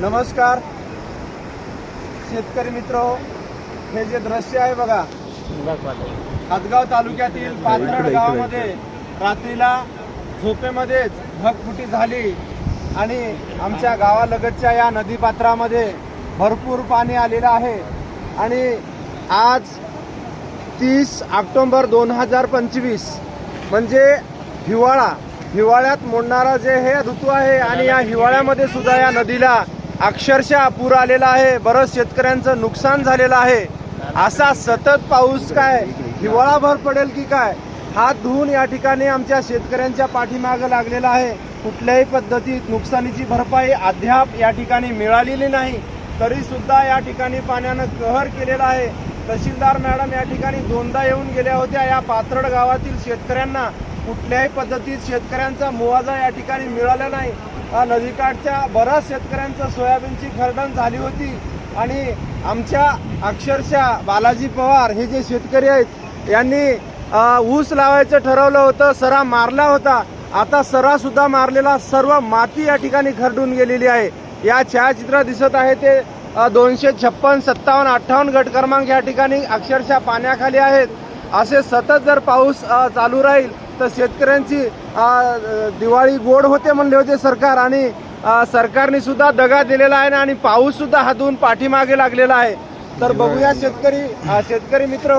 नमस्कार. शेतकरी मित्र हे जे दृश्य आहे बघा हातगाव तालुक्यातील पाथरड गावामध्ये रात्रीला झोपेमध्येच ढगफुटी झाली आणि आमच्या गावालगतच्या या नदीपात्रामध्ये भरपूर पाणी आलेलं आहे. आणि आज तीस ऑक्टोंबर दोन हजार पंचवीस म्हणजे हिवाळा हिवाळ्यात मोडणारा जे हे ऋतू आहे आणि या हिवाळ्यामध्ये सुद्धा या नदीला अक्षरशः पूर आलेला आहे. बरंच शेतकऱ्यांचं नुकसान झालेलं आहे. असा सतत पाऊस काय? हिवाळाभर पडेल की काय? हात धुवून या ठिकाणी आमच्या शेतकऱ्यांच्या पाठीमागं लागलेला आहे. कुठल्याही पद्धतीत नुकसानीची भरपाई अद्याप या ठिकाणी मिळालेली नाही. तरी सुद्धा या ठिकाणी पाण्यानं कहर केलेला आहे. तहसीलदार मॅडम या ठिकाणी दोनदा येऊन गेल्या होत्या. या पात्रड गावातील शेतकऱ्यांना कुठल्याही पद्धतीत शेतकऱ्यांचा मुवाजा या ठिकाणी मिळाला नाही. नदीकाठच्या बऱ्याच शेतकऱ्यांचं सोयाबीनची खरडण झाली होती. आणि आमच्या अक्षरशः बालाजी पवार हे जे शेतकरी आहेत यांनी ऊस लावायचं ठरवलं होतं सरा मारला होता. आता सरा सुद्धा मारलेला सर्व माती या ठिकाणी खरडून गेलेली आहे. या छायाचित्र दिसत आहे ते दोनशे छप्पन सत्तावन्न अठ्ठावन्न गट क्रमांक या ठिकाणी अक्षरशः पाण्याखाली आहेत. असे सतत जर पाऊस चालू राहील तर शेतकऱ्यांची दिवाळी गोड होते म्हणले होते सरकार आणि सरकारने सुद्धा दगा दिलेला आहे आणि पाऊस सुद्धा हातून पाठीमागे लागलेला आहे. तर बघूया शेतकरी शेतकरी मित्र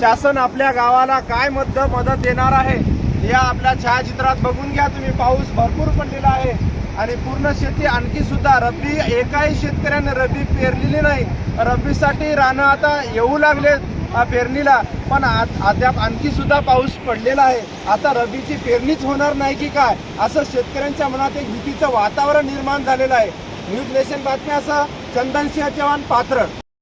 शासन आपल्या गावाला काय मदत मदत देणार आहे या आपल्या छायाचित्रात बघून घ्या तुम्ही. पाऊस भरपूर पडलेला आहे आणि पूर्ण शेती आणखी सुद्धा रब्बी एकाही शेतकऱ्याने रब्बी पेरलेली नाही. रब्बीसाठी रानं आता येऊ लागले पेरणीला. पण अद्याप आणखी सुद्धा पाऊस पडलेला आहे. आता रब्बीची पेरणीच होणार नाही की काय? असं शेतकऱ्यांच्या मनात एक भीतीचं वातावरण निर्माण झालेलं आहे. न्यूज नेशन चंदन चंदनसिंह चव्हाण पात्र